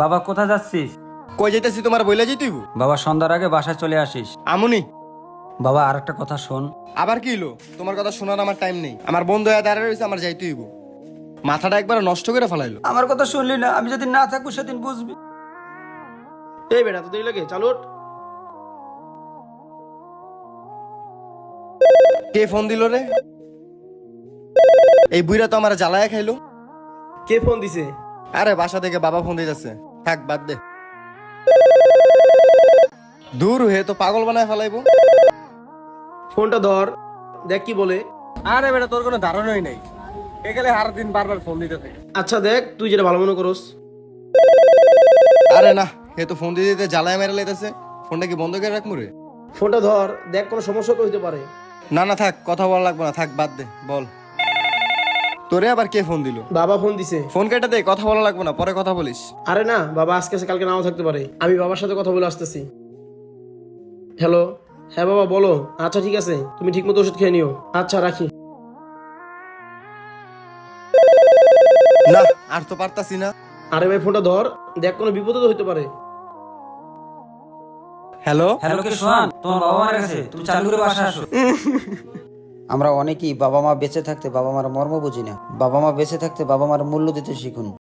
বাবা কোথায় যাচ্ছিস? কই যাইতেছি তোমার বইলা যাইতেইব? বাবা সন্ধ্যার আগে বাসায় চলে আসিস। আমুনি। বাবা আর একটা কথা শোন। আবার কি হলো তোমার কথা শোনার আমার টাইম নেই। আমার বন্ধু দাঁড়ায় রয়েছে আমার যাইতে হইব মাথাটা একবার নষ্ট করে ফেলাইলো। আমার কথা শুনলি না? আমি যদি না থাকব সেদিন বুঝবি। এই বেটা তো দেরি লাগে চালু কে ফোন দিল রে? এই বুইরা তো আমার জ্বালায় খাইলো। কে ফোন দিছে? আরে বাসা থেকে বাবা ফোন দিতেছে। থাক বাদ দে। দূর হয়ে তো পাগল বানায় ফেলাইবো। ফোনটা ধর দেখ কি বলে। আরে বেটা তোর কোনো ধারণাই নাই। এখানে হার দিন বারবার ফোন দিতে থাকে। আচ্ছা দেখ তুই যেটা ভালো মনে করস। আরে না হে তো ফোন দিতে দিতে জ্বালায় মেরে লাইতেছে। ফোনটা কি বন্ধ করে রাখব রে? ফোনটা ধর দেখ কোনো সমস্যা তো হইতে পারে। না না থাক কথা বলা লাগবে না। থাক বাদ দে বল। তোরে আবার কে ফোন দিল? বাবা ফোন দিছে। ফোন কেটে দে কথা বলা লাগবে না পরে কথা বলিস। আরে না বাবা আজকে আছে, কালকে নাও থাকতে পারে। আমি বাবার সাথে কথা বলে আসতেছি। হ্যালো হ্যাঁ বাবা বলো। আচ্ছা ঠিক আছে। তুমি ঠিক মতো ওষুধ খেয়ে নিও। আচ্ছা রাখি। না আর তো পারতাছি না। আরে ভাই ফোনটা ধর। দেখ কোনো বিপদ তো হইতে পারে। হ্যালো হ্যালো কে সোহান তোমার বাবা মারা গেছে। তুমি চালু করে বাসা আসো। আমরা অনেকেই বাবা মা বেঁচে থাকতে বাবা মার মর্ম বুঝি না। বাবা মা বেঁচে থাকতে বাবা মার মূল্য দিতে শিখুন।